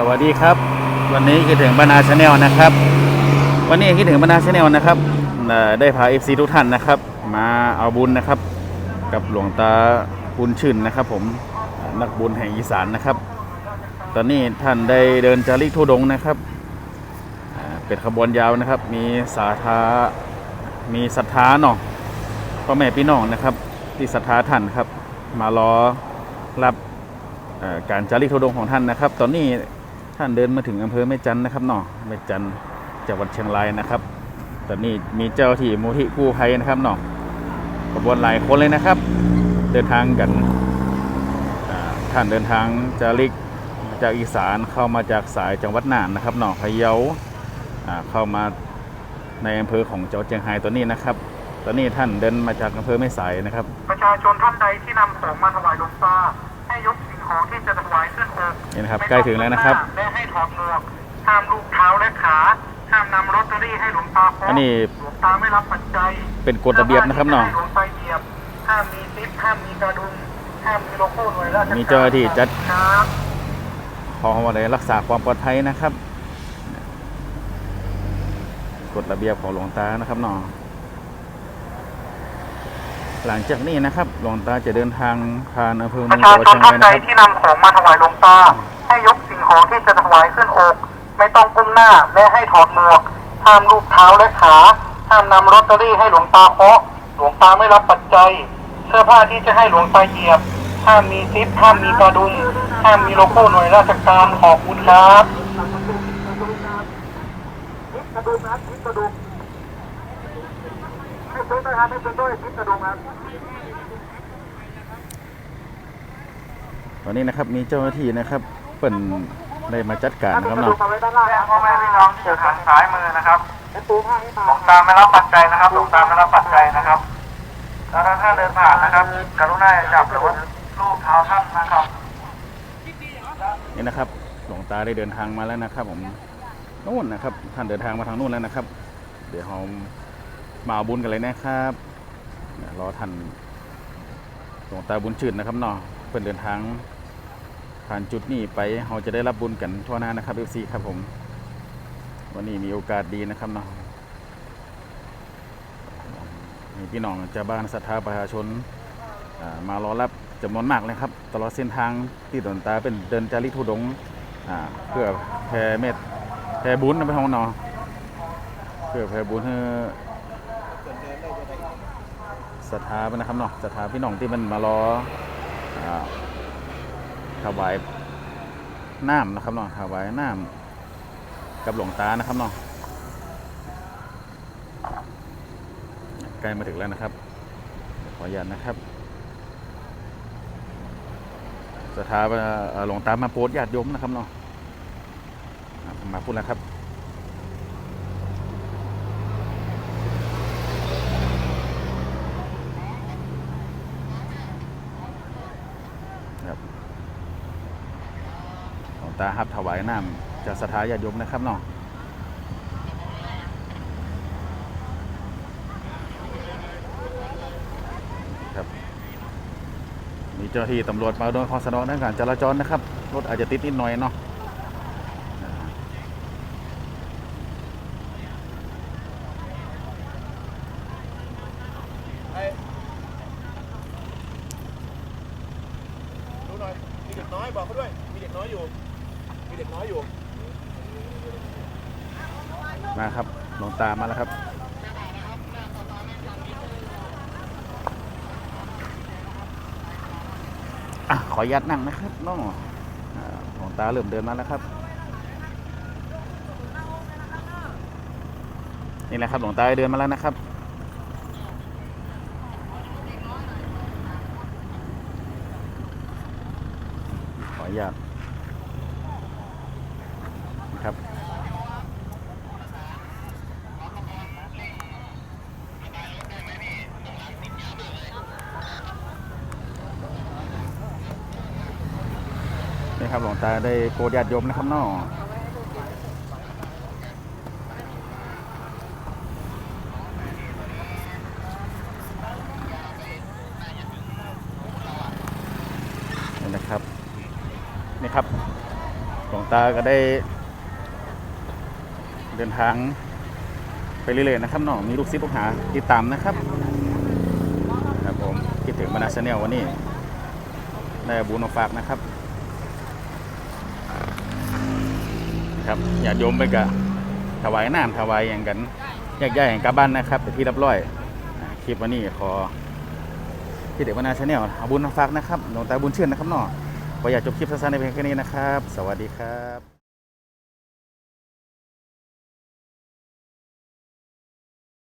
สวัสดีครับ วันนี้คิดถึงบรรณาชาแนลนะครับ วันนี้คิดถึงบรรณาชาแนลนะครับได้พา FC ทุกท่านนะครับ มาเอาบุญนะครับ กับหลวงตาบุญชื่นนะครับ ผมนักบุญแห่งอีสานนะครับ ตอนนี้ท่านได้เดินจาริกทุดงนะครับเป็นขบวนยาวนะครับ มีสาธามีศรัทธาเนาะพ่อแม่พี่น้องนะครับ ที่ศรัทธาท่านครับ มารอรับการจาริกธุดงของท่านนะครับ ตอนนี้ ท่านเดินมาถึงอำเภอแม่จันนะครับเนาะแม่จันจังหวัดเชียงรายนะครับตอนนี้มีเจ้าที่มูลที่กู้ภัยนะครับเนาะขบวนหลายคนเลยนะครับ เดินทางกันท่านเดินทางจาริกจากอีสานเข้ามาจากสายจังหวัดน่านนะครับเนาะพะเยาเข้ามาในอำเภอของจังหวัดเชียงรายตัวนี้นะครับ ตอนนี้ท่านเดินมาจากอำเภอแม่สายนะครับ ประชาชนท่านใดที่นำของมาถวายหลวงตา ของที่จะถวายขึ้นอกนี่นะครับไม่ใกล้ถึงแล้วนะครับ และให้ถอดหมวกห้ามลูบเท้าและขาห้ามนำลอตเตอรี่ให้หลวงตาพกอันนี้หลวงตาไม่รับปัจจัยเป็นกฎระเบียบนะครับเนาะให้หลวงตาเหยียบห้ามมีซิปห้ามมีกระดุมห้ามมีโลโก้หน่วยราชการมีเจ้าหน้าที่จัดครับขอว่าได้รักษาความปลอดภัยนะครับกฎระเบียบของหลวงตานะครับเนาะ หลังจากนี้นะครับหลวงตาจะเดินทางผ่านอำเภอปเมืองระจัชางหวัดชนเชียงราท่ายนใดนะครับที่นำของมาถวายหลวงตา ให้ยกสิ่งของที่จะถวายขึ้นอก ไม่ต้องก้มหน้าและให้ถอดหมวกห้ามลูบเท้าและขาห้ามนำลอตเตอรี่ให้หลวงตาเคาะหลวงตาไม่รับปัจจัย เสื้อผ้าที่จะให้หลวงตาเหยียบ ห้ามมีซิปห้ามมีกระดุม ห้ามมีโลโก้หน่วยราชการขอบคุณครับกระดุมครับกระดุม ให้ซื้อด้วยครับให้ซื้อด้วยซิปกระดุมครับตอนนี้นะครับมีเจ้าหน้าที่นะครับเปิ่นได้มาจัดการนะครับดูเนาะมาไว้ด้านล่างพ่อแม่พี่น้องที่อยู่ทางซ้ายมือนะครับหลวงตาไม่รับปัจจัยนะครับหลวงตาไม่รับปัจจัยนะครับแล้วถ้าท่านเดินผ่านนะครับ กรุณาอย่าจับหรือว่าลูบเท้าท่านนะครับนี่นะครับหลวงตาได้เดินทางมาแล้วนะครับ ผมนู่นนะครับ ท่านเดินทางมาทางนู่นแล้วนะครับ เดี๋ยวเรา มาอาบุญกันเลยนะครับนี่ยรอท่านหลวงตาบุญชื่นนะครับเนาะเพิ่นเดินทางผ่านจุดนี้ไปเราจะได้รับบุญกันทั่วหน้านะครับ FC ครับผม วันนี้มีโอกาสดีนะครับเนาะมีพี่น้องชาวบ้านศรัทธาประชาชนอ่ามารอรับจำนวนมากเลยครับ ตลอดเส้นทางที่หลวงตาเป็นเดินจาริกธุดงเพื่อแผ่เมตแผ่บุญนะพี่น้องเนาะเพื่อแผ่บุญให้ ศรัทธาไปนะครับเนาะศรัทธาพี่น้องที่มันมารออ่าถวายน้ำนะครับเนาะถวายน้ำกับหลวงตานะครับเนาะใกล้มาถึงแล้วนะครับ ขออนุญาตนะครับศรัทธาหลวงตามาโปรดญาติโยมนะครับเนาะอะมาพูดแล้วครับหลวง ตาครับถวายน้ำจากสถาญาติโยมนะครับเนาะครับมีเจ้าหน้าที่ตำรวจมาโดยความสะดวกในการจราจรนะครับ รถอาจจะติดนิดหน่อยเนาะอ่าดูหน่อยมีเด็กน้อยบอกเขาด้วย มีเด็กน้อยอยู่ เด็กน้อยอยู่ มาครับหลวงตามาแล้วครับ อะ ขออนุญาตนั่งนะครับน้องอ่าหลวงตาเริ่มเดินมาแล้วครับ นี่แหละครับหลวงตาเดินมาแล้วนะครับ ขออนุญาตนะครับ นี่ครับหลวงตาได้โปรดญาติโยมนะครับนาะนี่นะครับ นี่ครับหลวงตาก็ได้ เดินทางไปเรื่อยๆนะครับน้องมีลูกศิษย์ลูกหาติดตามนะครับครับผมคิดถึงบรรณาชาแนลวันนี้ได้บุญมาฝากนะครับ ครับอย่าติโยมไปกะถวายน้ำถวายอย่างกันแยกย้ายกันกลับบ้านนะครับเป็นที่เรับร้อยอ่าคลิปวันนี้ขอคิดถึงบรรณาชาแนลเอาบุญมาฝากนะครับหลวงตาบุญเชื่อนนะครับน้องขออยากจบคลิปสั้นๆในเพียงแค่นี้นะครับ สวัสดีครับ